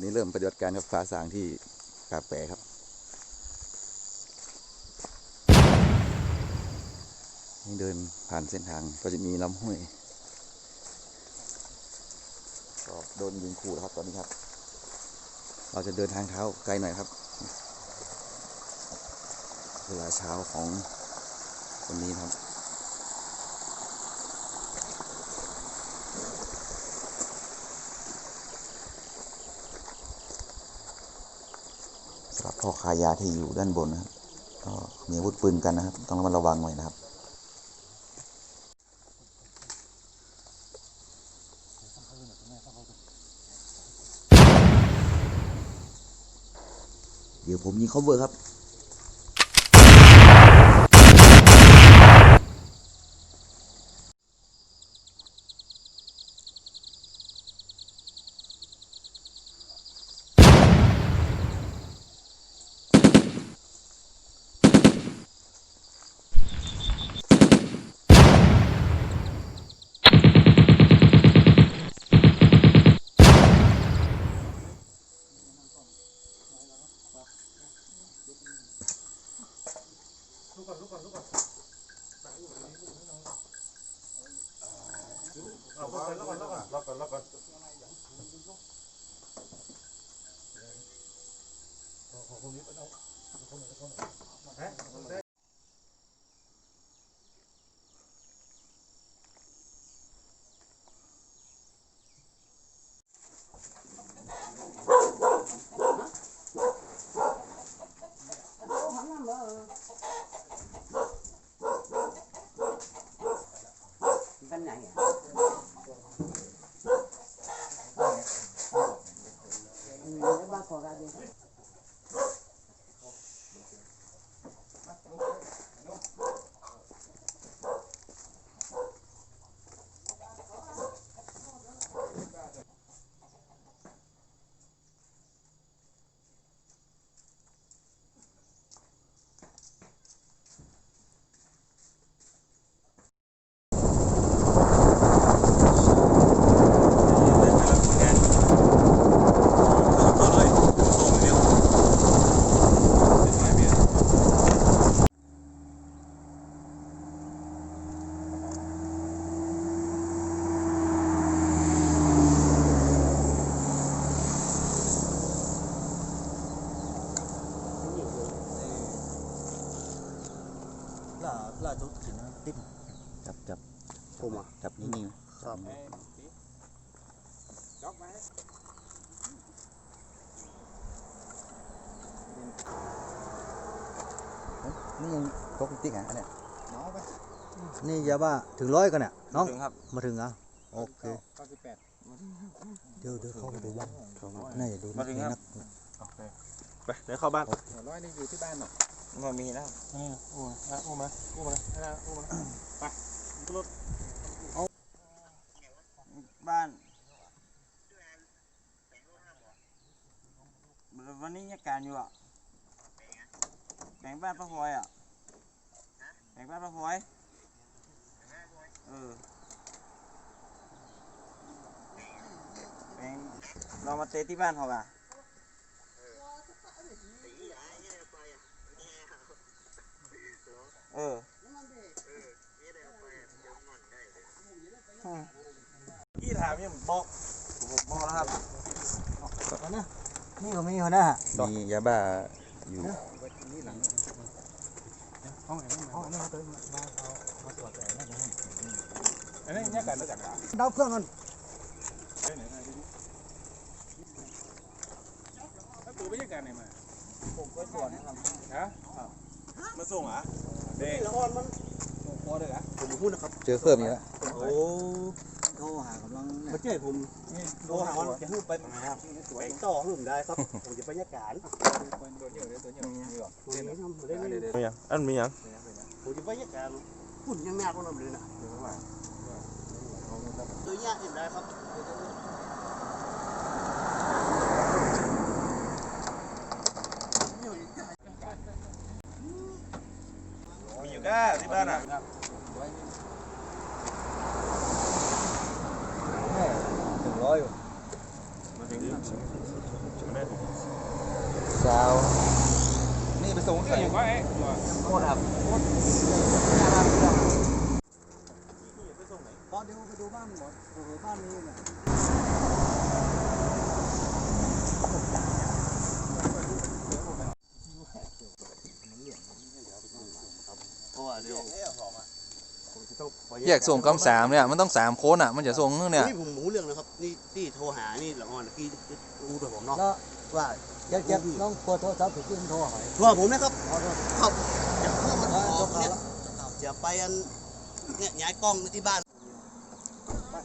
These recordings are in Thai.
ันนี้เริ่มปฏิบัติการกับฟ้าสางที่กาแฟครับนี่เดินผ่านเส้นทางก็จะมีลำห้วยก็โดนยิงขู่แล้วครับตอนนี้ครับ เราจะเดินทางเท้าไกลหน่อยครับ เวลาเช้าของวันนี้ครับ สำหรับ พ่อค้ายาที่อยู่ด้านบนนะครับก็มีอาวุธปืนกันนะครับ ต้องระมัดระวังหน่อยนะครับเดี๋ยวผมยิง cover ครับ nó còn không biết ở đâu Cái bát! ล่าล่าจุดถึงติ๊บจับจับผมอะจับนิ่งครับๆนี่ยังพกติ๊กอะอันเนี้ยนี่ยาบ้าถึงร้อยกันเนี่ยน้องถึงครับมาถึงอะโอเคเก้าสิบแปดเดี๋ยวเดี๋ยวเข้าไปดูบ้านนี่ดูมาถึงครับนักไปเดี๋ยวเข้าบ้านหัวร้อยนี่อยู่ที่บ้านเนาะ มันมีนะนี่โอ้อะโอ้มาโอ้มาเลยนะโอ้มาไปขึ้นรถบ้าน วันนี้ยังการอยู่อะแบ่งบ้านป้าพลอยอะแบ่งบ้านป้าพลอย เออแบ่งเรามาเตะที่บ้านเขาอะ เออพี่ถามยังบอกผมบอกแล้วครับนนี่ก็มีหัวหน้ามียาบ้าอยู่ห้องไหนห้องไหนเตมาเอามาตรวจแต่ไม่ได้อันนี้เนี่ยกันแล้วกันดาวเครื่องกันแล้วตัวไม่ใช่กันไหนมาผมก็สวนนะครับฮะมาส่งอะ เด็กละอ่อนมันพอเลยอะผมพูดนะครับเจอเพิ่มอีกแล้วโอ้โทรหากำลังมาเจ้ผมโทรหาวันจะพูดไปไปต่อหึ่มได้ครับผมจะไปยากาศตัวเยอะเลยตัวเยอะมีหรอผมจะทำเล่นมียังอันมียังผมจะไปยากาศหุ่นยังหนักกว่านั้นเลยนะตัวยากเห็นได้ครับ มีอยู่ก้าที่บ้านอะถึงร้อยอยู่มาถึง สาวนี่ไปส่งใส่อย่างว่าไอ้ตัวโคตรครับพอเดี๋ยวไปดูบ้านหมดโอ้โหบ้านนี้เนี่ยแยกส่งกำสามเนี่ยมันต้องสามโค้นอะมันจะส่งเนี่ยนี่ผมหมูเรื่องนะครับนี่ที่โทรหานี่ละอ่อนพี่รู้ตัวผมเนาะแล้วว่าอยากจะน้องกลัวโทรศัพท์ถูกยิงโทรหายโทรผมนะครับครับอย่าเพิ่งมาออกเนี่ยอย่าไปอันเนี่ยย้ายกล้องที่บ้านผ่าน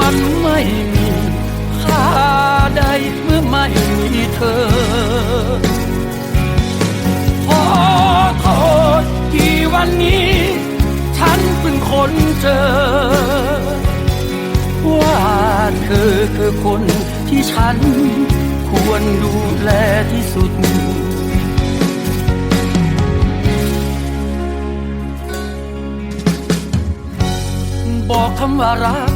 มันไม่มีค่าใดเมื่อไม่มีเธอ ขอโทษที่วันนี้ ฉันเพิ่งค้นเจอ ว่าเธอคือคนที่ฉัน ควรดูแลที่สุดบอกคำว่ารัก